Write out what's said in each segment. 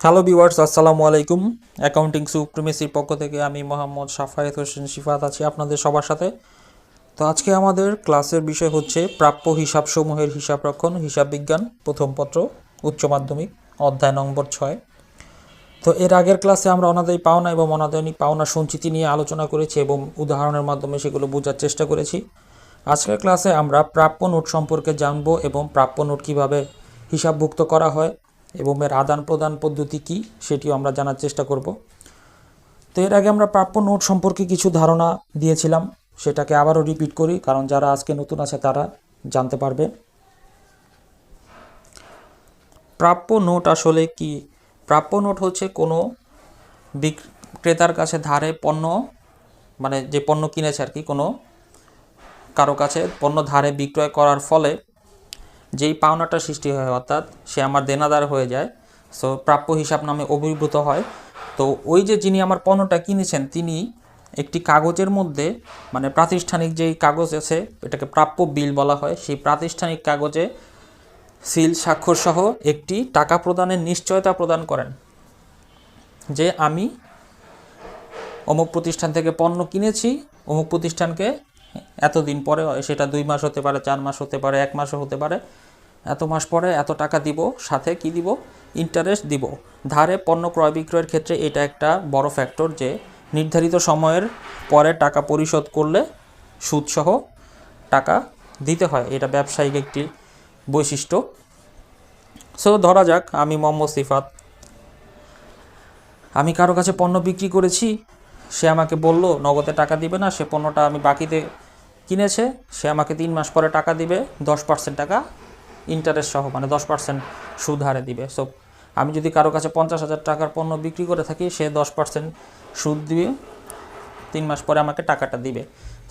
Hello viewers আসসালামু আলাইকুম। Accounting সুপ্রিমেসির পক্ষ থেকে আমি মোহাম্মদ সাফায়েত হোসেন শিফাত আছি আপনাদের সবার সাথে। তো আজকে আমাদের ক্লাসের বিষয় হচ্ছে প্রাপ্য হিসাবসমূহের হিসাব রক্ষণ, হিসাব বিজ্ঞান, প্রথম পত্র, উচ্চ মাধ্যমিক, অধ্যায় নম্বর ছয়। তো এর আগের ক্লাসে আমরা অনাদায়ী পাওনা এবং অনাদায়ী পাওনা সঞ্চিতি নিয়ে আলোচনা করেছি এবং উদাহরণের মাধ্যমে সেগুলো বোঝার চেষ্টা করেছি। আজকের ক্লাসে আমরা প্রাপ্য নোট সম্পর্কে জানব এবং প্রাপ্য নোট কীভাবে হিসাবভুক্ত করা হয় এবং এর আদান প্রদান পদ্ধতি কী সেটিও আমরা জানার চেষ্টা করব। তো এর আগে আমরা প্রাপ্য নোট সম্পর্কে কিছু ধারণা দিয়েছিলাম, সেটাকে আবারও রিপিট করি, কারণ যারা আজকে নতুন আছে তারা জানতে পারবে। প্রাপ্য নোট আসলে কি? প্রাপ্য নোট হচ্ছে কোনো বিক্রেতার কাছে ধারে পণ্য মানে যে পণ্য কিনেছে আর কি, কোনো কারও কাছে পণ্য ধারে বিক্রয় করার ফলে যেই পাওনাটা সৃষ্টি হয়, অর্থাৎ সে আমার দেনাদার হয়ে যায় সো প্রাপ্য হিসাব নামে অভিভূত হয়। তো ওই যে যিনি আমার পণ্যটা কিনেছেন, তিনি একটি কাগজের মধ্যে মানে প্রাতিষ্ঠানিক যেই কাগজ আছে, এটাকে প্রাপ্য বিল বলা হয়, সেই প্রাতিষ্ঠানিক কাগজে সিল, স্বাক্ষর সহ একটি টাকা প্রদানের নিশ্চয়তা প্রদান করেন। যে আমি অমুক প্রতিষ্ঠান থেকে পণ্য কিনেছি, অমুক প্রতিষ্ঠানকে এতদিন পরে, সেটা দুই মাস হতে পারে, চার মাস হতে পারে, এক মাসও হতে পারে, এত মাস পরে এত টাকা দিব, সাথে কি দিব? ইন্টারেস্ট দিব। ধারে পণ্য ক্রয় বিক্রয়ের ক্ষেত্রে এটা একটা বড় ফ্যাক্টর যে, নির্ধারিত সময়ের পরে টাকা পরিশোধ করলে সুদসহ টাকা দিতে হয়। এটা ব্যবসায়িক একটি বৈশিষ্ট্য। সো ধরা যাক, আমি মোহাম্মদ সিফাত। আমি কারও কাছে পণ্য বিক্রি করেছি, সে আমাকে বলল, নগদে টাকা দিবে না, সে পণ্যটা আমি বাকিতে কিনেছে, সে আমাকে তিন মাস পরে টাকা দিবে, দশ পার্সেন্ট টাকা ইন্টারেস্ট সহ মানে দশ পার্সেন্ট সুদ হারে দিবে। সো আমি যদি কারও কাছে পঞ্চাশ হাজার টাকার পণ্য বিক্রি করে থাকি, সে দশ পার্সেন্ট সুদ দিয়ে তিন মাস পরে আমাকে টাকাটা দিবে।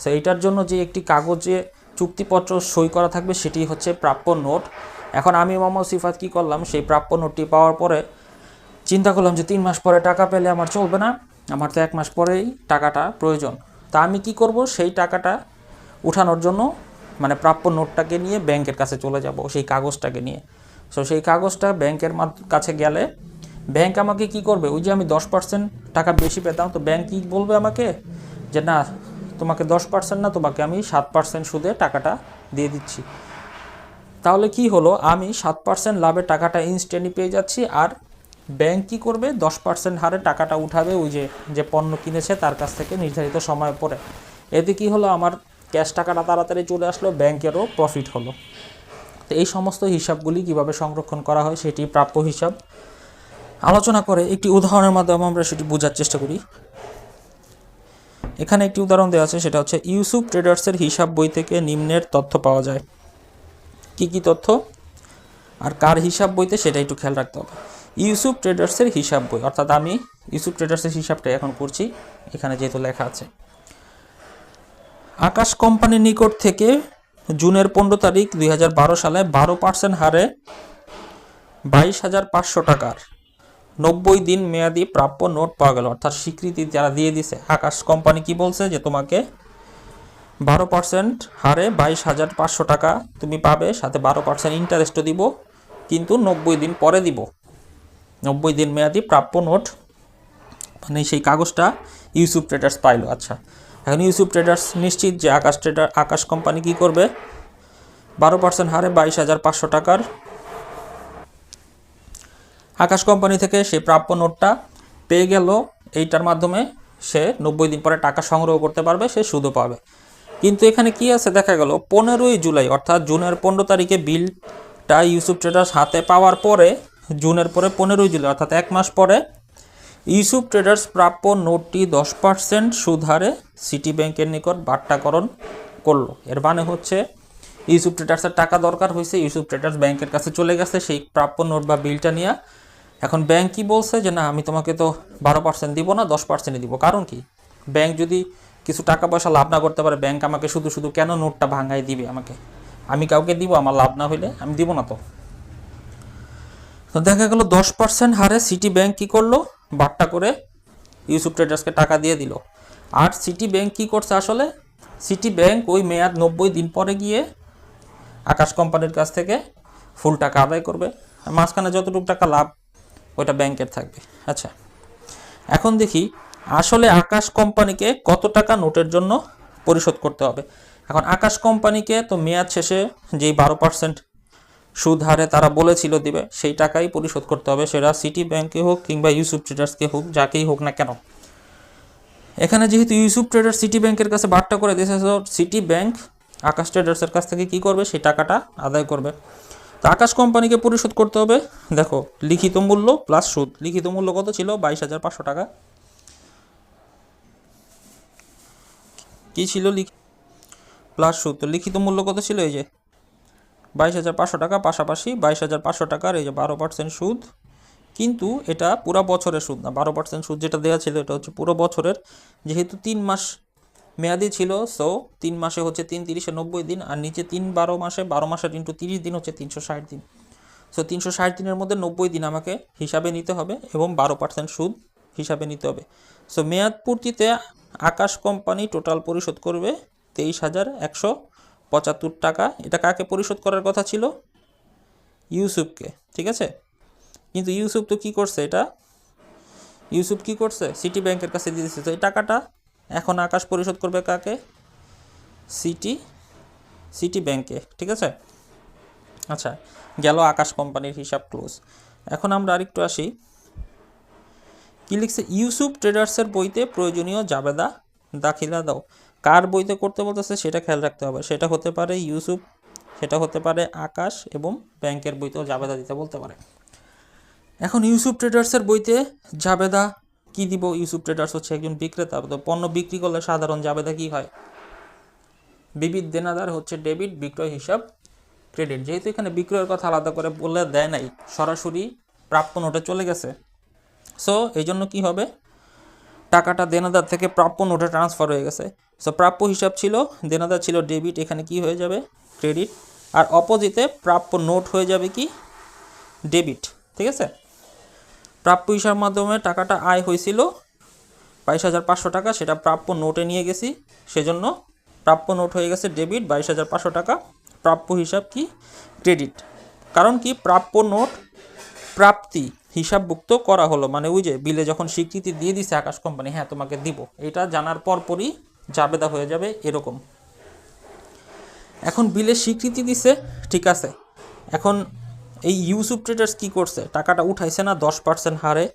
সো এইটার জন্য যে একটি কাগজে চুক্তিপত্র সই করা থাকবে, সেটি হচ্ছে প্রাপ্য নোট। এখন আমি মোহাম্মদ সিফাত কী করলাম, সেই প্রাপ্য নোটটি পাওয়ার পরে চিন্তা করলাম যে তিন মাস পরে টাকা পেলে আমার চলবে না, আমার তো এক মাস পরেই টাকাটা প্রয়োজন। তা আমি কি করব, সেই টাকাটা উঠানোর জন্য মানে প্রাপ্য নোটটাকে নিয়ে ব্যাংকের কাছে চলে যাব, সেই কাগজটাকে নিয়ে। সো সেই কাগজটা ব্যাংকের কাছে গেলে ব্যাংক আমাকে কি করবে? ওই যে আমি দশ পার্সেন্ট টাকা বেশি পেতাম, তো ব্যাংক কী বলবে আমাকে? যে না, তোমাকে দশ পার্সেন্ট না, তোমাকে আমি সাত পার্সেন্ট সুদে টাকাটা দিয়ে দিচ্ছি। তাহলে কি হলো? আমি সাত পার্সেন্ট লাভের টাকাটা ইনস্ট্যান্টলি পেয়ে যাচ্ছি আর ব্যাংক কী করবে? দশ পার্সেন্ট হারে টাকাটা উঠাবে, ওই যে যে পণ্য কিনেছে তার কাছ থেকে নির্ধারিত সময় পরে। এতে কি হলো? আমার ক্যাশ টাকাটা তাড়াতাড়ি চলে আসলো, ব্যাংকেরও প্রফিট হলো। তো এই সমস্ত হিসাবগুলি কীভাবে সংরক্ষণ করা হয় সেটি প্রাপ্য হিসাব। আলোচনা করে একটি উদাহরণের মাধ্যমে আমরা সেটি বোঝার চেষ্টা করি। এখানে একটি উদাহরণ দেওয়া আছে, সেটা হচ্ছে, ইউসুফ ট্রেডার্সের হিসাব বই থেকে নিম্নের তথ্য পাওয়া যায়। কি কি তথ্য? আর কার হিসাব বইতে সেটা একটু খেয়াল রাখতে হবে। ইউসুফ ট্রেডার্সের হিসাব বই, অর্থাৎ আমি ইউসুফ ট্রেডার্সের হিসাবটা এখন করছি এখানে যেহেতু লেখা আছে। আকাশ কোম্পানির নিকট থেকে জুনের পনেরো তারিখ দুই হাজার বারো সালে বারো পার্সেন্ট হারে বাইশ হাজার পাঁচশো টাকার নব্বই দিন মেয়াদি প্রাপ্য নোট পাওয়া গেল। অর্থাৎ স্বীকৃতি যারা দিয়ে দিছে, আকাশ কোম্পানি কি বলছে যে তোমাকে বারো পার্সেন্ট হারে বাইশ হাজার পাঁচশো টাকা তুমি পাবে, সাথে বারো পার্সেন্ট ইন্টারেস্টও দিব, কিন্তু নব্বই দিন পরে দিব। নব্বই দিন মেয়াদি প্রাপ্য নোট মানে সেই কাগজটা ইউসুফ ট্রেডার্স পাইলো। আচ্ছা এখন ইউসুফ ট্রেডার্স নিশ্চিত যে আকাশ ট্রেডার আকাশ কোম্পানি কি করবে? বারো পার্সেন্ট হারে বাইশ হাজার পাঁচশো টাকার আকাশ কোম্পানি থেকে সে প্রাপ্য নোটটা পেয়ে গেল। এইটার মাধ্যমে সে নব্বই দিন পরে টাকা সংগ্রহ করতে পারবে, সে সুদও পাবে। কিন্তু এখানে কি আছে দেখা গেল, পনেরোই জুলাই, অর্থাৎ জুনের পনেরো তারিখে বিলটা ইউসুফ ট্রেডার্স হাতে পাওয়ার পরে, জুনের পরে পনেরোই জুলাই, অর্থাৎ এক মাস পরে ইউসুফ ট্রেডার্স প্রাপ্য নোটটি দশ পার্সেন্ট সুদ হারে সিটি ব্যাংকের নিকট বাট্টাকরণ করল। এর মানে হচ্ছে ইউসুফ ট্রেডার্সের টাকা দরকার হয়েছে, ইউসুফ ট্রেডার্স ব্যাংকের কাছে চলে গেছে, সেই প্রাপ্য নোট বা বিলটা নিয়ে। এখন ব্যাংক কী বলছে যে, না, আমি তোমাকে তো বারো পার্সেন্ট দিব না, দশ পার্সেন্টই দিব। কারণ কি? ব্যাংক যদি কিছু টাকা পয়সা লাভ না করতে পারে, ব্যাংক আমাকে শুধু শুধু কেন নোটটা ভাঙাই দিবে আমাকে? আমি কাউকে দিব, আমার লাভ না হইলে আমি দিব না তো। তো দেখা গেল দশ পার্সেন্ট হারে সিটি ব্যাংক কী করল? বাট্টা করে ইউসুফ ট্রেডার্সকে টাকা দিয়ে দিল। আর সিটি ব্যাংক কী করছে আসলে? সিটি ব্যাংক ওই মেয়াদ নব্বই দিন পরে গিয়ে আকাশ কোম্পানির কাছ থেকে ফুল টাকা আদায় করবে। মাঝখানে যতটুকু টাকা লাভ ওটা ব্যাংকের থাকবে। আচ্ছা এখন দেখি আসলে আকাশ কোম্পানিকে কত টাকা নোটের জন্য পরিশোধ করতে হবে। এখন আকাশ কোম্পানিকে তো মেয়াদ শেষে যেই বারো পার্সেন্ট সুদ হারে তারা বলেছিল দিবে, সেই টাকাই পরিশোধ করতে হবে সেটা সিটি ব্যাংকে হোক কিংবা ইউসুফ ট্রেডার্সকে হোক, যাকেই হোক না কেন। এখানে যেহেতু ইউসুফ ট্রেডার্স সিটি ব্যাংকের কাছে বার্তা করে দিয়েছে সিটি ব্যাংক আকাশ ট্রেডার্সের কাছ থেকে কি করবে? সেই টাকাটা আদায় করবে। তো আকাশ কোম্পানিকে পরিশোধ করতে হবে। দেখো, লিখিত মূল্য প্লাস সুদ। লিখিত মূল্য কত ছিল? বাইশ হাজার পাঁচশো টাকা। কি ছিল লিখ প্লাস সুদ। তো লিখিত মূল্য কত ছিল এই যে? বাইশ হাজার পাঁচশো টাকা, পাশাপাশি বাইশ হাজার পাঁচশো টাকার এই যে বারো পার্সেন্ট সুদ। কিন্তু এটা পুরো বছরের সুদ না, বারো পার্সেন্ট সুদ যেটা দেওয়া ছিল এটা হচ্ছে পুরো বছরের। যেহেতু তিন মাস মেয়াদি ছিল সো তিন মাসে হচ্ছে তিন তিরিশে নব্বই দিন, আর নিচে তিন বারো মাসে, বারো মাসের ইন্টু তিরিশ দিন হচ্ছে তিনশো ষাট দিন। সো তিনশো ষাট দিনের মধ্যে নব্বই দিন আমাকে হিসাবে নিতে হবে এবং বারো পার্সেন্ট সুদ হিসাবে নিতে হবে। সো মেয়াদ পূর্তিতে আকাশ কোম্পানি টোটাল পরিশোধ করবে তেইশ হাজার একশো পঁচাত্তর টাকা। এটা কাকে পরিশোধ করার কথা ছিল? ইউসুফকে, ঠিক আছে? কিন্তু ইউসুফ তো কী করছে এটা? ইউসুফ কি করছে? সিটি ব্যাংকের কাছে দিয়ে দিচ্ছে তো এই টাকাটা এখন আকাশ পরিশোধ করবে কাকে? সিটি সিটি ব্যাংকে, ঠিক আছে? আচ্ছা গেল আকাশ কোম্পানির হিসাব ক্লোজ। এখন আমরা আরেকটু আসি। কি লিখছে? ইউসুফ ট্রেডার্সের বইতে প্রয়োজনীয় জাবেদা দাখিলা দাও। কার বইতে করতে বলতেছে সেটা খেয়াল রাখতে হবে। সেটা হতে পারে ইউসুফ, সেটা হতে পারে আকাশ এবং ব্যাংকের বইতেও জাবেদা দিতে বলতে পারে। এখন ইউসুফ ট্রেডার্সের বইতে জাবেদা কি দিব? ইউসুফ ট্রেডার্স হচ্ছে একজন বিক্রেতা। তো পণ্য বিক্রি করলে সাধারণ জাবেদা কি হয়? বিবিধ দেনাদার হচ্ছে ডেবিট, বিক্রয় হিসাব, ক্রেডিট। যেহেতু এখানে বিক্রয়ের কথা আলাদা করে বলে দেয় নাই, সরাসরি প্রাপ্য নোটে চলে গেছে। সো এই জন্য কী হবে? টাকাটা দেনাদার থেকে প্রাপ্য নোটে ট্রান্সফার হয়ে গেছে। সো প্রাপ্য হিসাব ছিল, দেনাদার ছিল ডেবিট এখানে কি হয়ে যাবে? ক্রেডিট আর অপোজিটে প্রাপ্য নোট হয়ে যাবে কি? ডেবিট ঠিক আছে? প্রাপ্য হিসাব মাধ্যমে টাকাটা আয় হয়েছিল বাইশ হাজার পাঁচশো টাকা, সেটা প্রাপ্য নোটে নিয়ে গেছি। সেজন্য প্রাপ্য নোট হয়ে গেছে ডেবিট বাইশ হাজার পাঁচশো টাকা। প্রাপ্য হিসাব কি? ক্রেডিট কারণ কি? প্রাপ্য নোট প্রাপ্তি হিসাবভুক্ত করা হলো। মানে ওই যে বিলে যখন স্বীকৃতি দিয়ে দিছে আকাশ কোম্পানি হ্যাঁ তোমাকে দিব। এটা জানার পরপরই জাবেদা হয়ে যাবে এরকম। এখন বিলে স্বীকৃতি দিছে, ঠিক আছে। এখন এই ইউসুফ ট্রেডার্স কি করছে? টাকাটা উঠাইছে না, দশ পার্সেন্ট হারে।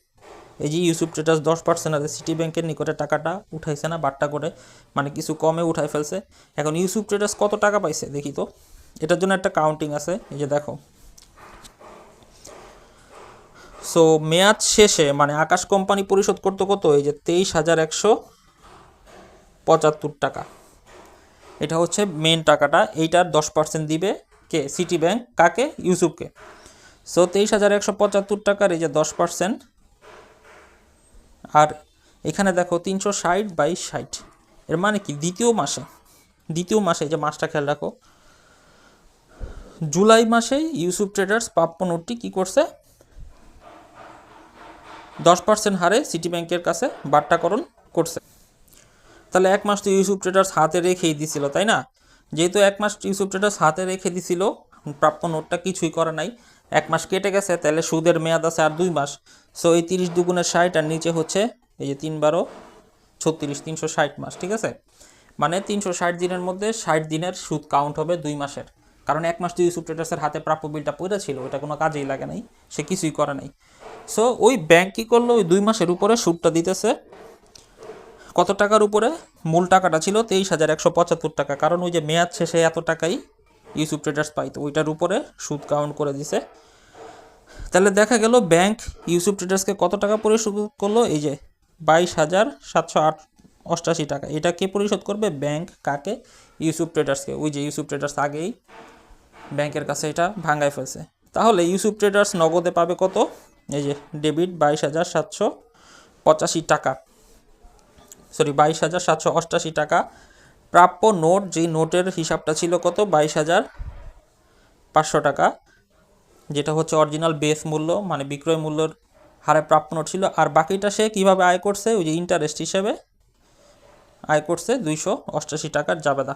এই যে ইউসুফ ট্রেডার্স দশ পার্সেন্ট হারে সিটি ব্যাংকের নিকটে টাকাটা উঠাইছে না, বাট্টা করে। মানে কিছু কমে উঠাই ফেলছে। এখন ইউসুফ ট্রেডার্স কত টাকা পাইছে দেখি তো? এটার জন্য একটা কাউন্টিং আছে, এই যে দেখো। সো মেয়াদ শেষে মানে আকাশ কোম্পানি পরিশোধ করতে কত? এই যে তেইশ হাজার একশো পঁচাত্তর টাকা। এটা হচ্ছে মেন টাকাটা। এইটার দশ পার্সেন্ট দিবে কে? সিটি ব্যাংক কাকে? ইউসুফকে সো তেইশ হাজার একশো পঁচাত্তর টাকার এই যে দশ পার্সেন্ট আর এখানে দেখো তিনশো ষাট বাইশ ষাট। এর মানে কি? দ্বিতীয় মাসে। দ্বিতীয় মাসে যে মাসটা খেয়াল রাখো। জুলাই মাসে ইউসুফ ট্রেডার্স প্রাপ্য নোটটি কী করছে? দশ পার্সেন্ট হারে সিটি ব্যাংকের কাছে বাট্টাকরণ করছে। তাহলে এক মাস তো ইউসুফ ট্রেডার্স হাতে রেখেই দিছিল, তাই না? যেহেতু এক মাস ইউসুফ ট্রেডার্স হাতে রেখে দিছিল প্রাপ্য নোটটা কিছুই করে নাই। এক মাস কেটে গেছে, তাহলে সুদের মেয়াদ আছে আর দুই মাস। সো এই তিরিশ দুগুণের ষাট আর নিচে হচ্ছে, এই যে তিন বারো, ছত্রিশ, তিনশো ষাট মাস, ঠিক আছে? মানে তিনশো ষাট দিনের মধ্যে ষাট দিনের সুদ কাউন্ট হবে দুই মাসের। কারণ এক মাস তো ইউসুফ ট্রেডার্সের হাতে প্রাপ্য বিলটা পড়ে ছিল ওটা কোনো কাজেই লাগে নাই, সে কিছুই করে নাই। সো ওই ব্যাংক কী করল? ওই দুই মাসের উপরে সুদটা দিতেছে। কত টাকার উপরে? মূল টাকাটা ছিল তেইশ হাজার একশো পঁচাত্তর টাকা। কারণ ওই যে মেয়াদ শেষে এত টাকাই ইউসুফ ট্রেডার্স পাইতো। ওইটার উপরে সুদ কাউন্ট করে দিছে। তাহলে দেখা গেল ব্যাংক ইউসুফ ট্রেডার্সকে কত টাকা পরিশোধ করল? এই যে বাইশ হাজার সাতশো আট অষ্টাশি টাকা। এটা কে পরিশোধ করবে? ব্যাংক কাকে? ইউসুফ ট্রেডার্সকে ওই যে ইউসুফ ট্রেডার্স আগেই ব্যাংকের কাছে এটা ভাঙায় ফেলছে। তাহলে ইউসুফ ট্রেডার্স নগদে পাবে কত? এই যে ডেবিট বাইশ হাজার সাতশো পঁচাশি টাকা। সরি, বাইশ হাজার সাতশো অষ্টাশি টাকা। প্রাপ্য নোট যেই নোটের হিসাবটা ছিল কত? বাইশ হাজার পাঁচশো টাকা, যেটা হচ্ছে অরিজিনাল বেস মূল্য মানে বিক্রয় মূল্যর হারে প্রাপ্য নোট ছিল। আর বাকিটা সে কীভাবে আয় করছে? ওই যে ইন্টারেস্ট হিসেবে আয় করছে দুইশো অষ্টাশি টাকার জাবেদা।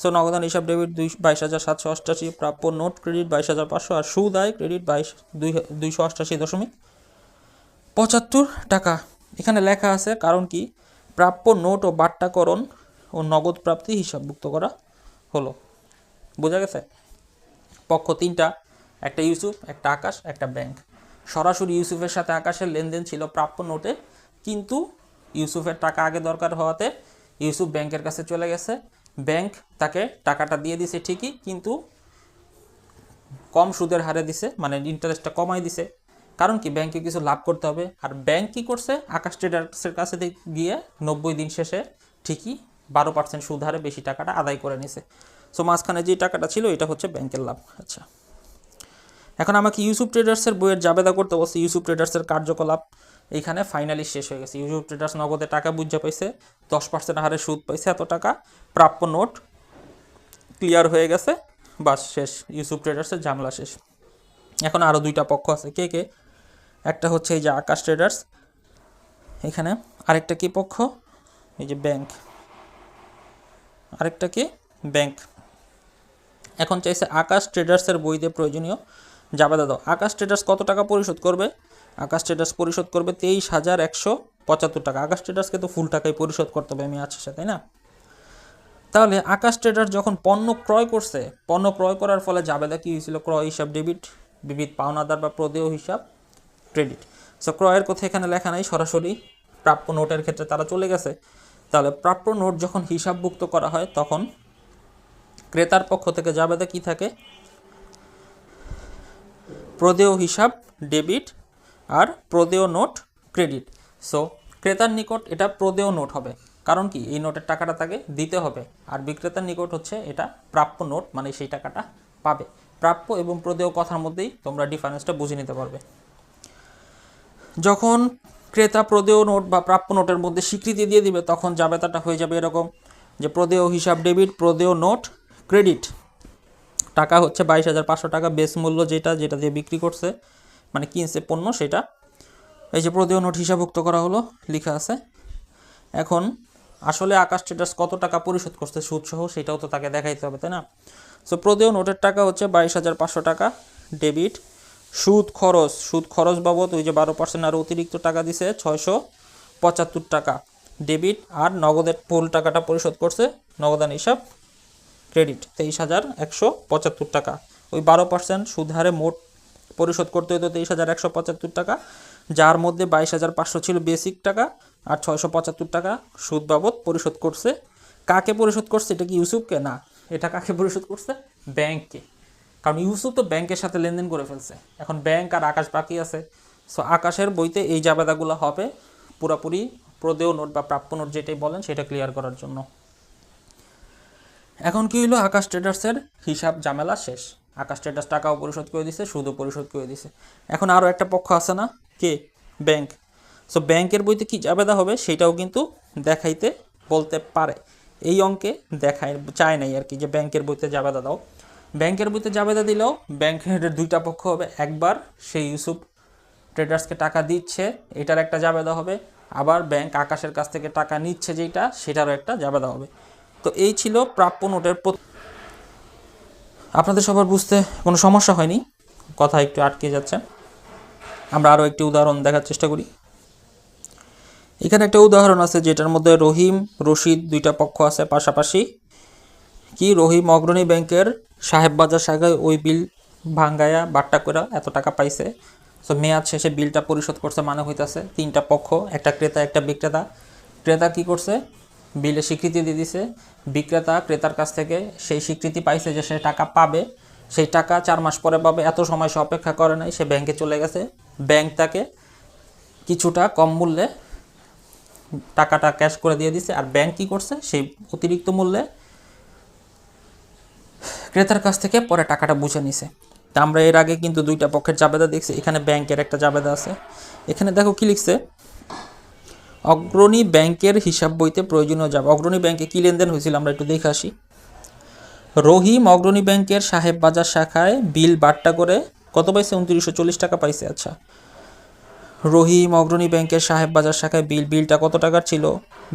সো নগদান হিসাব ডেবিট দুই, বাইশ হাজার সাতশো অষ্টাশি, প্রাপ্য নোট ক্রেডিট বাইশ হাজার পাঁচশো, আর সুদ আয় ক্রেডিট বাইশ, দুই, দুইশো অষ্টাশি দশমিক পঁচাত্তর টাকা। এখানে লেখা আছে, কারণ কি? প্রাপ্য নোট ও বাট্টাকরণ ও নগদ প্রাপ্তি হিসাবভুক্ত করা হলো। বোঝা গেছে? পক্ষ তিনটা, একটা ইউসুফ, একটা আকাশ, একটা ব্যাংক। সরাসরি ইউসুফের সাথে আকাশের লেনদেন ছিল প্রাপ্য নোটে, কিন্তু ইউসুফের টাকা আগে দরকার হওয়াতে ইউসুফ ব্যাংকের কাছে চলে গেছে। ব্যাংক তাকে টাকাটা দিয়ে দিছে ঠিকই, কিন্তু কম সুদের হারে দিছে মানে ইন্টারেস্টটা কমাই দিছে। কারণ কি? ব্যাংকে কিছু লাভ করতে হবে। আর ব্যাংক কী করছে? আকাশ ট্রেডার্সের কাছে গিয়ে নব্বই দিন শেষে ঠিকই বারো পার্সেন্ট সুদ হারে বেশি টাকাটা আদায় করে নিছে। সো মাঝখানে যে টাকাটা ছিল, এটা হচ্ছে ব্যাংকের লাভ। আচ্ছা। এখন আমাকে ইউসুফ ট্রেডার্সের বইয়ের জাবেদা করতে বলছে। ইউসুফ ট্রেডার্সের কার্যকলাপ এইখানে ফাইনালি শেষ হয়ে গেছে। ইউসুফ ট্রেডার্স নগদে টাকা বুঝে পাইছে, দশ পার্সেন্ট হারে সুদ পাইছে, এত টাকা প্রাপ্য নোট ক্লিয়ার হয়ে গেছে। বাস, শেষ। ইউসুফ ট্রেডার্সের ঝামেলা শেষ। এখন আরও দুইটা পক্ষ আছে। কে কে? একটা হচ্ছে এই যে আকাশ ট্রেডার্স এখানে আরেকটা কি পক্ষ? এই যে ব্যাংক আরেকটা কি? ব্যাংক এখন চাইছে আকাশ ট্রেডার্সের বইতে প্রয়োজনীয়। জাবেদা দাও আকাশ ট্রেডার্স কত টাকা পরিশোধ করবে? আকাশ ট্রেডার্স পরিশোধ করবে তেইশ হাজার একশো পঁচাত্তর টাকা। আকাশ ট্রেডার্সকে তো ফুল টাকায় পরিশোধ করতে হবে, আমি আছি তাই না? তাহলে আকাশ ট্রেডার্স যখন পণ্য ক্রয় করছে, পণ্য ক্রয় করার ফলে জাবেদা কি হয়েছিল? ক্রয় হিসাব ডেবিট বিবিধ পাওনাদার বা প্রদেয় হিসাব। ক্রেডিট সো ক্রয়ের কথা এখানে লেখা নাই, সরাসরি প্রাপ্য নোটের ক্ষেত্রে তারা চলে গেছে। তাহলে প্রাপ্য নোট যখন হিসাবভুক্ত করা হয়, তখন ক্রেতার পক্ষ থেকে জাবেদা কি থাকে? প্রদেয় হিসাব, ডেবিট আর প্রদেয় নোট, ক্রেডিট। সো ক্রেতার নিকট এটা প্রদেয় নোট হবে। কারণ কি? এই নোটের টাকাটা তাকে দিতে হবে। আর বিক্রেতার নিকট হচ্ছে এটা প্রাপ্য নোট মানে সেই টাকাটা পাবে। প্রাপ্য এবং প্রদেয় কথার মধ্যেই তোমরা ডিফারেন্সটা বুঝে নিতে পারবে। যখন ক্রেতা প্রদেয় নোট বা প্রাপ্য নোটের মধ্যে স্বীকৃতি দিয়ে দিবে, তখন জাবেতাটা হয়ে যাবে এরকম যে প্রদেয় হিসাব ডেবিট, প্রদেয় নোট, ক্রেডিট। টাকা হচ্ছে বাইশ হাজার পাঁচশো টাকা বেস মূল্য যেটা যেটা দিয়ে বিক্রি করছে মানে কিনছে পণ্য সেটা। এই যে প্রদেয় নোট হিসাবভুক্ত করা হলো, লেখা আছে। এখন আসলে আকাশ ট্রেডার্স কত টাকা পরিশোধ করছে সুদসহ সেটাও তো তাকে দেখাইতে হবে, তাই না? সো প্রদেয় নোটের টাকা হচ্ছে বাইশ হাজার পাঁচশো টাকা ডেবিট সুদ খরচ সুদ খরচ বাবদ ওই যে বারো পার্সেন্ট আর অতিরিক্ত টাকা দিছে ছয়শো পঁচাত্তর টাকা। ডেবিট আর নগদের ফুল টাকাটা পরিশোধ করছে নগদান হিসাব ক্রেডিট তেইশ হাজার একশো পঁচাত্তর টাকা। ওই বারো পার্সেন্ট সুদ হারে মোট পরিশোধ করতে হতো তেইশ হাজার একশো পঁচাত্তর টাকা, যার মধ্যে বাইশ হাজার পাঁচশো ছিল বেসিক টাকা আর ছয়শো পঁচাত্তর টাকা সুদ বাবদ পরিশোধ করছে। কাকে পরিশোধ করছে? এটা কি ইউসুফকে না। এটা কাকে পরিশোধ করছে? ব্যাংককে কারণ ইউসুফ তো ব্যাংকের সাথে লেনদেন করে ফেলছে। এখন ব্যাংক আর আকাশ বাকি আছে। সো আকাশের বইতে এই জাবেদাগুলো হবে পুরোপুরি প্রদেয় নোট বা প্রাপ্য নোট যেটাই বলেন, সেটা ক্লিয়ার করার জন্য। এখন কি হলো আকাশ ট্রেডার্সের হিসাব ঝামেলা শেষ। আকাশ ট্রেডার্স টাকাও পরিশোধ করে দিছে, সুদও পরিশোধ করে দিছে। এখন আরও একটা পক্ষ আছে না? কে? ব্যাংক। সো ব্যাংকের বইতে কি জাবেদা হবে সেটাও কিন্তু দেখাইতে বলতে পারে। এই অঙ্কে দেখায়, চায় নাই আর কি যে ব্যাংকের বইতে জাবেদা দাও। ব্যাংকের বইতে জাবেদা দিলেও ব্যাংকের দুইটা পক্ষ হবে। একবার সেই ইউসুফ ট্রেডার্সকে টাকা দিচ্ছে, এটার একটা জাবেদা হবে। আবার ব্যাংক আকাশের কাছ থেকে টাকা নিচ্ছে যেটা সেটারও একটা জাবেদা হবে। তো এই ছিল প্রাপ্য নোটের আপনাদের সবার বুঝতে কোনো সমস্যা হয়নি? কথা একটু আটকে যাচ্ছে। আমরা আরও একটি উদাহরণ দেখার চেষ্টা করি। এখানে একটা উদাহরণ আছে যেটার মধ্যে রহিম, রশিদ দুইটা পক্ষ আছে পাশাপাশি। কি? রহিম অগ্রণী ব্যাংকের সাহেব বাজার শাখায় ওই বিল ভাঙ্গায়া বাট্টা করে এত টাকা পাইছে। সো মেয়াদ শেষে বিলটা পরিশোধ করছে মানে হইতাছে তিনটা পক্ষ, একটা ক্রেতা, একটা বিক্রেতা। ক্রেতা কি করছে? বিলে স্বীকৃতি দিয়ে দিছে। বিক্রেতা ক্রেতার কাছ থেকে সেই স্বীকৃতি পাইছে যে সে টাকা পাবে। সেই টাকা চার মাস পরে পাবে। এত সময় সে অপেক্ষা করে নাই, সে ব্যাংকে চলে গেছে। ব্যাংক তাকে কিছুটা কম মূল্যে টাকাটা ক্যাশ করে দিয়ে দিছে। আর ব্যাংক কী করছে? সেই অতিরিক্ত মূল্যে ক্রেতার কাছ থেকে পরে টাকাটা বুঝে নিছে। তা আমরা এর আগে কিন্তু দুইটা পক্ষের জাবেদা দেখছি, এখানে ব্যাংকের একটা জাবেদা আছে। এখানে দেখো কি লিখছে? অগ্রণী ব্যাংকের হিসাব বইতে প্রয়োজনীয় যাবে অগ্রণী ব্যাংকে কি লেনদেন হয়েছিল আমরা একটু দেখে আসি। রহিম অগ্রণী ব্যাংকের সাহেব বাজার শাখায় বিল বাট্টা করে কত পাইছে? উনত্রিশশো চল্লিশ টাকা পাইছে আচ্ছা। রহিম অগ্রণী ব্যাংকের সাহেব বাজার শাখায় বিল বিলটা কত টাকার ছিল?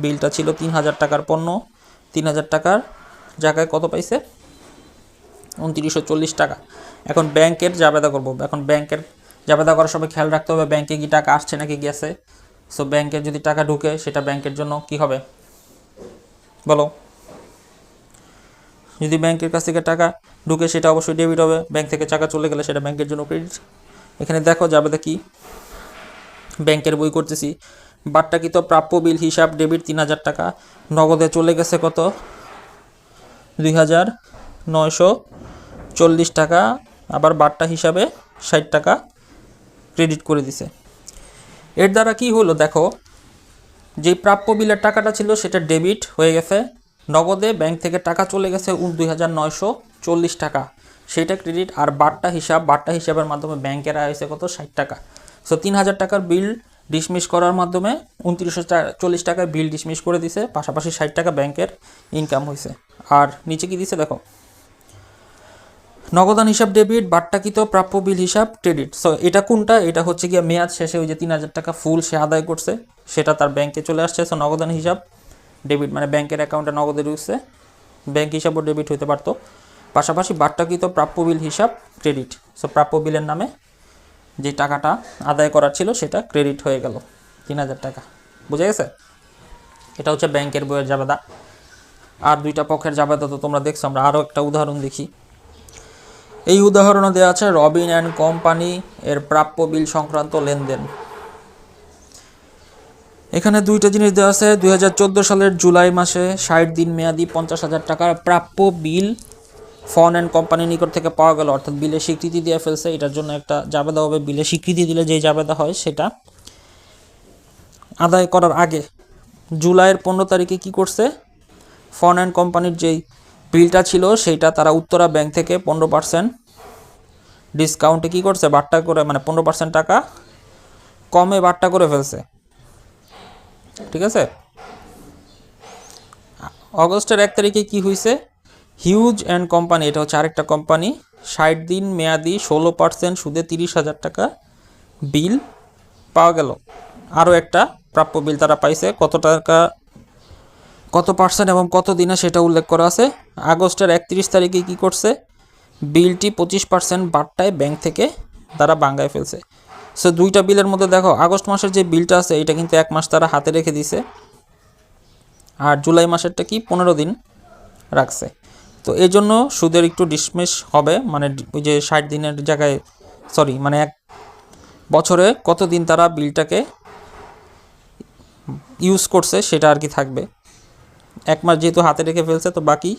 বিলটা ছিল তিন হাজার টাকার পণ্য। তিন হাজার টাকার জায়গায় কত পাইছে? উনত্রিশশো চল্লিশ টাকা। এখন ব্যাংকের জাবেদা করব। এখন ব্যাংকের জাবেদা করার সময় খেয়াল রাখতে হবে, ব্যাংকে কি টাকা আসছে নাকি গেছে। সো ব্যাংকে যদি টাকা ঢুকে, সেটা ব্যাংকের জন্য কি হবে? বলো। যদি ব্যাংকের কাছ থেকে টাকা ঢুকে, সেটা অবশ্যই ডেবিট হবে। ব্যাংক থেকে টাকা চলে গেলে সেটা ব্যাংকের জন্য ক্রেডিট এখানে দেখো যাবে কি? ব্যাংকের বই করতেছি। বাট্টাকৃত প্রাপ্য বিল হিসাব ডেবিট তিন হাজার টাকা। নগদে চলে গেছে কত? দুই হাজার নয়শো চল্লিশ টাকা, আবার বাট্টা হিসাবে ষাট টাকা ক্রেডিট করে দিছে। এর দ্বারা কি হলো দেখো যে প্রাপ্য বিলের টাকাটা ছিল সেটা ডেবিট হয়ে গেছে, নগদে ব্যাংক থেকে টাকা চলে গেছে দুই হাজার নয়শো চল্লিশ টাকা। সেটা ক্রেডিট আর বাট্টা হিসাব বাট্টা হিসাবের মাধ্যমে ব্যাংকের আয় হয়েছে কত? ষাট টাকা। সো তিন হাজার টাকার বিল ডিসমিস করার মাধ্যমে উনত্রিশশো চল্লিশ টাকার বিল ডিসমিস করে দিছে, পাশাপাশি ষাট টাকা ব্যাংকের ইনকাম হয়েছে। আর নিচে কি দিছে দেখো? নগদান হিসাব ডেবিট বাট্টাকৃত প্রাপ্য বিল হিসাব ক্রেডিট সো এটা কোনটা? এটা হচ্ছে গিয়ে মেয়াদ শেষে ওই যে তিন হাজার টাকা ফুল সে আদায় করছে। সেটা তার ব্যাংকে চলে আসছে। সো নগদান হিসাব ডেবিট মানে ব্যাংকের অ্যাকাউন্টে নগদে ঢুকছে। ব্যাংক হিসাবও ডেবিট হতে পারতো। পাশাপাশি বাট্টাকৃত প্রাপ্য বিল হিসাব ক্রেডিট সো প্রাপ্য বিলের নামে যে টাকাটা আদায় করার ছিল, সেটা ক্রেডিট হয়ে গেল। তিন হাজার টাকা। বুঝে গেছে? এটা হচ্ছে ব্যাংকের বইয়ের জাবেদা। আর দুইটা পক্ষের জাবেদা তো তোমরা দেখছ। আমরা আরও একটা উদাহরণ দেখি। এই উদাহরণে দেওয়া আছে, রবিন অ্যান্ড কোম্পানি এর প্রাপ্য বিল সংক্রান্ত লেনদেন। এখানে দুইটা জিনিস দেওয়া আছে দু হাজার চোদ্দ সালের জুলাই মাসে ষাট দিন মেয়াদি পঞ্চাশ হাজার টাকার প্রাপ্য বিল ফন অ্যান্ড কোম্পানির নিকট থেকে পাওয়া গেল। অর্থাৎ বিলে স্বীকৃতি দিয়ে ফেলছে, এটার জন্য একটা জাবেদা হবে। বিলে স্বীকৃতি দিলে যেই জাবেদা হয় সেটা আদায় করার আগে জুলাইয়ের পনেরো তারিখে কি করছে? ফন অ্যান্ড কোম্পানির যেই বিলটা ছিল সেইটা তারা উত্তরা ব্যাংক থেকে পনেরো পার্সেন্ট ডিসকাউন্টে কী করছে? বাট্টা করে মানে পনেরো পার্সেন্ট টাকা কমে বাট্টা করে ফেলছে। ঠিক আছে? অগস্টের এক তারিখে কি হয়েছে হিউজ অ্যান্ড কোম্পানি এটা হচ্ছে আরেকটা কোম্পানি ষাট দিন মেয়াদি, ষোলো পার্সেন্ট সুদে তিরিশ হাজার টাকা বিল পাওয়া গেল। আরও একটা প্রাপ্য বিল তারা পাইছে, কত টাকা, কত পার্সেন্ট এবং কত দিনে সেটা উল্লেখ করা আছে। আগস্টের একত্রিশ তারিখে কি করছে? বিলটি পঁচিশ পার্সেন্ট বাট্টায় ব্যাংক থেকে তারা বাঙ্গায় ফেলছে। সো দুইটা বিলের মধ্যে দেখো, আগস্ট মাসের যে বিলটা আছে, এটা কিন্তু এক মাস তারা হাতে রেখে দিছে। আর জুলাই মাসেরটা কি, পনেরো দিন রাখছে। তো এই জন্য সুদের একটু ডিসমিস হবে মানে ওই যে ষাট দিনের জায়গায় সরি মানে এক বছরে কতদিন তারা বিলটাকে ইউজ করছে, সেটা আর কি থাকবে। এক মাস যেহেতু হাতে রেখে ফেলছে, তো বাকি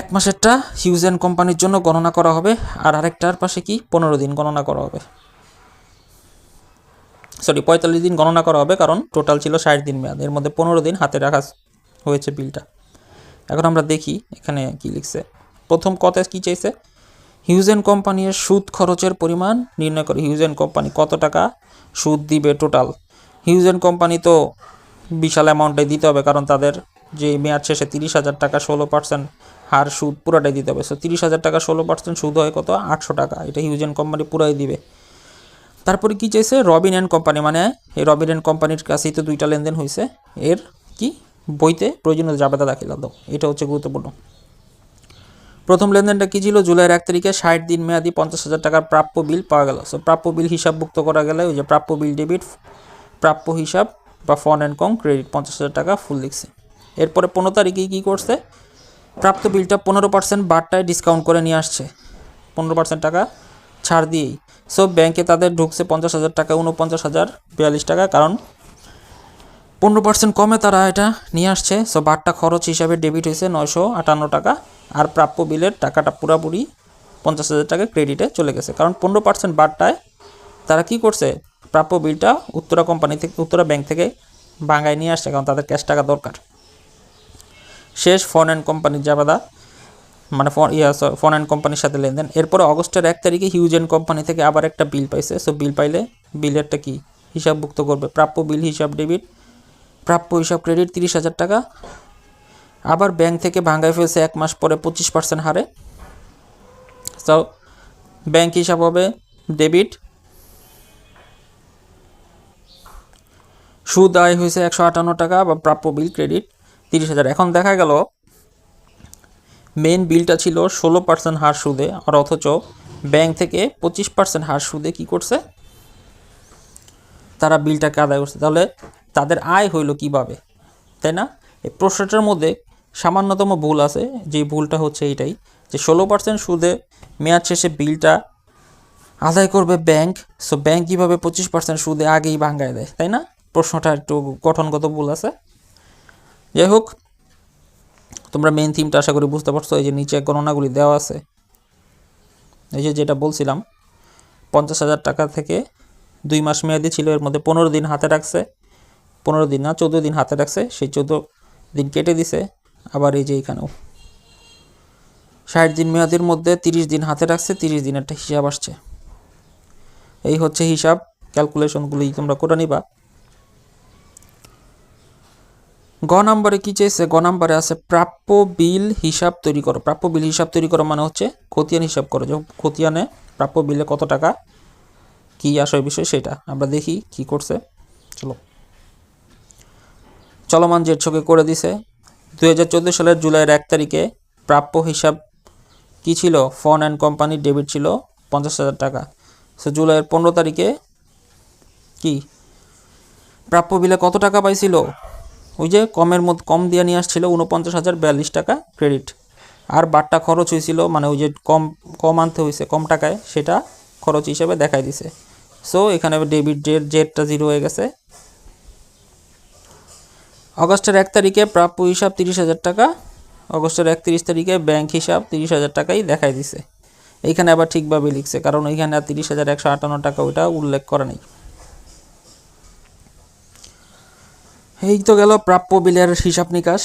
এক মাসেরটা হিউজ অ্যান্ড কোম্পানির জন্য গণনা করা হবে, আর আরেকটার পাশে কি পনেরো দিন গণনা করা হবে। সরি পঁয়তাল্লিশ দিন গণনা করা হবে, কারণ টোটাল ছিল ষাট দিন মেয়াদ। এর মধ্যে পনেরো দিন হাতে রাখা হয়েছে বিলটা এখন আমরা দেখি এখানে কি লিখছে। প্রথম কথায় কি চাইছে? হিউজ অ্যান্ড কোম্পানির সুদ খরচের পরিমাণ নির্ণয় করে। হিউজ অ্যান্ড কোম্পানি কত টাকা সুদ দিবে টোটাল হিউজ অ্যান্ড কোম্পানি তো বিশাল অ্যামাউন্টে দিতে হবে, কারণ তাদের যে মেয়াদ শেষে তিরিশ হাজার টাকা ষোলো পার্সেন্ট হার সুদ পুরাটাই দিতে হবে। সো তিরিশ হাজার টাকা ষোলো পার্সেন্ট সুদ হয় কত? আটশো টাকা। এটা হিউজ অ্যান্ড কোম্পানি পুরাই দিবে। তারপরে কি চাইছে? রবিন অ্যান্ড কোম্পানি মানে এই রবিন অ্যান্ড কোম্পানির কাছেই তো দুইটা লেনদেন হয়েছে এর কি? বইতে প্রয়োজনীয় জাবেদা দাখিল দাও এটা হচ্ছে গুরুত্বপূর্ণ। প্রথম লেনদেনটা কী ছিল? জুলাইয়ের এক তারিখে ষাট দিন মেয়াদি পঞ্চাশ হাজার টাকার প্রাপ্য বিল পাওয়া গেল। সো প্রাপ্য বিল হিসাবভুক্ত করা গেলে ওই যে প্রাপ্য বিল ডেবিট, প্রাপ্য হিসাব বা ফন অ্যান্ড কম ক্রেডিট পঞ্চাশ হাজার টাকা ফুল লিখছে এরপরে পনেরো তারিখে কী করছে? প্রাপ্ত বিলটা পনেরো পার্সেন্ট বারটায় ডিসকাউন্ট করে নিয়ে আসছে। পনেরো পার্সেন্ট টাকা ছাড় দিয়েই। সো ব্যাংকে তাদের ঢুকছে পঞ্চাশ হাজার টাকা উনপঞ্চাশ হাজার বিয়াল্লিশ টাকা, কারণ পনেরো পার্সেন্ট কমে তারা এটা নিয়ে আসছে। সো বারটা খরচ হিসাবে ডেবিট হয়েছে নয়শো আটান্ন টাকা, আর প্রাপ্য বিলের টাকাটা পুরাপুরি পঞ্চাশ হাজার টাকা ক্রেডিটে চলে গেছে। কারণ পনেরো পার্সেন্ট বারটায় তারা কি করছে? প্রাপ্য বিলটা উত্তরা কোম্পানি থেকে, উত্তরা ব্যাংক থেকে বাঙ্গায় নিয়ে আসছে, কারণ তাদের ক্যাশ টাকা দরকার। শেষ ফোন অ্যান্ড কোম্পানির জাবাদা মানে ফোন, ইয়া ফোন অ্যান্ড কোম্পানির সাথে লেনদেন। এরপরে অগস্টের এক তারিখে হিউজ অ্যান্ড কোম্পানি থেকে আবার একটা বিল পাইছে। সো বিল পাইলে বিলেরটা কি? হিসাবভুক্ত করবে। প্রাপ্য বিল, হিসাব, ডেবিট। প্রাপ্য হিসাব ক্রেডিট তিরিশ হাজার টাকা। আবার ব্যাংক থেকে ভাঙ্গায় ফেলছে এক মাস পরে পঁচিশ পার্সেন্ট হারে। সো ব্যাংক হিসাব হবে ডেবিট। সুদ আয় হয়েছে একশো আটান্ন টাকা বা প্রাপ্য বিল, ক্রেডিট। তিরিশ হাজার। এখন দেখা গেল মেন বিলটা ছিল ষোলো পার্সেন্ট হার সুদে, আর অথচ ব্যাংক থেকে পঁচিশ পার্সেন্ট হার সুদে কী করছে? তারা বিলটাকে আদায় করছে। তাহলে তাদের আয় হইল কীভাবে? তাই না? এই প্রশ্নটার মধ্যে সামান্যতম ভুল আছে, যে ভুলটা হচ্ছে এইটাই, যে ষোলো পার্সেন্ট সুদে মেয়াদ শেষে বিলটা আদায় করবে ব্যাংক সো ব্যাংক কীভাবে পঁচিশ পার্সেন্ট সুদে আগেই ভাঙ্গায় দেয়, তাই না? প্রশ্নটা একটু গঠনগত ভুল আছে। যাই হোক তোমরা মেন থিমটা আশা করি বুঝতে পারছ, এই যে নিচে গণনাগুলি দেওয়া আছে। এই যে যেটা বলছিলাম, পঞ্চাশ হাজার টাকা থেকে দুই মাস মেয়াদি ছিল, এর মধ্যে পনেরো দিন হাতে রাখছে। পনেরো দিন না, চোদ্দ দিন হাতে রাখছে, সেই চোদ্দ দিন কেটে দিছে। আবার এই যে এইখানেও ষাট দিন মেয়াদির মধ্যে তিরিশ দিন হাতে রাখছে, তিরিশ দিন একটা হিসাব আসছে। এই হচ্ছে হিসাব ক্যালকুলেশনগুলি তোমরা করে নিবা। গ নাম্বারে কি চেয়েছে গ নাম্বারে আছে প্রাপ্য বিল হিসাব তৈরি করো। প্রাপ্য বিল হিসাব তৈরি করো মানে হচ্ছে খতিয়ান হিসাব করো। যে খতিয়ানে প্রাপ্য বিলে কত টাকা? কি আসয় বিষয় সেটা। আমরা দেখি কি করছে। চলো। চলমান জেট ছকে করে দিছে। চোদ্দ সালের জুলাইয়ের এক তারিখে প্রাপ্য হিসাব কি ছিল? ফোন অ্যান্ড কোম্পানির ডেবিট ছিল পঞ্চাশ হাজার টাকা। সো জুলাইয়ের পনেরো তারিখে কি? প্রাপ্য বিলে কত টাকা পাইছিল? ওই যে কমের মধ্যে কম দিয়ে নিয়ে আসছিল উনপঞ্চাশ হাজার বিয়াল্লিশ টাকা ক্রেডিট আর বাট্টা খরচ হয়েছিল মানে ওই যে কম কম আনতে হয়েছে, কম টাকায় সেটা খরচ হিসেবে দেখাই দিছে। সো এখানে ডেবিট জেট জেটটা জিরো হয়ে গেছে। অগস্টের এক তারিখে প্রাপ্য হিসাব তিরিশ হাজার টাকা, অগস্টের একত্রিশ তারিখে ব্যাংক হিসাব তিরিশ হাজার টাকাই দেখাই দিছে। এইখানে আবার ঠিকভাবে লিখছে, কারণ ওইখানে আর তিরিশ হাজার একশো আটান্ন টাকা ওইটা উল্লেখ করা নেই। এই তো গেল প্রাপ্য বিলের হিসাব নিকাশ।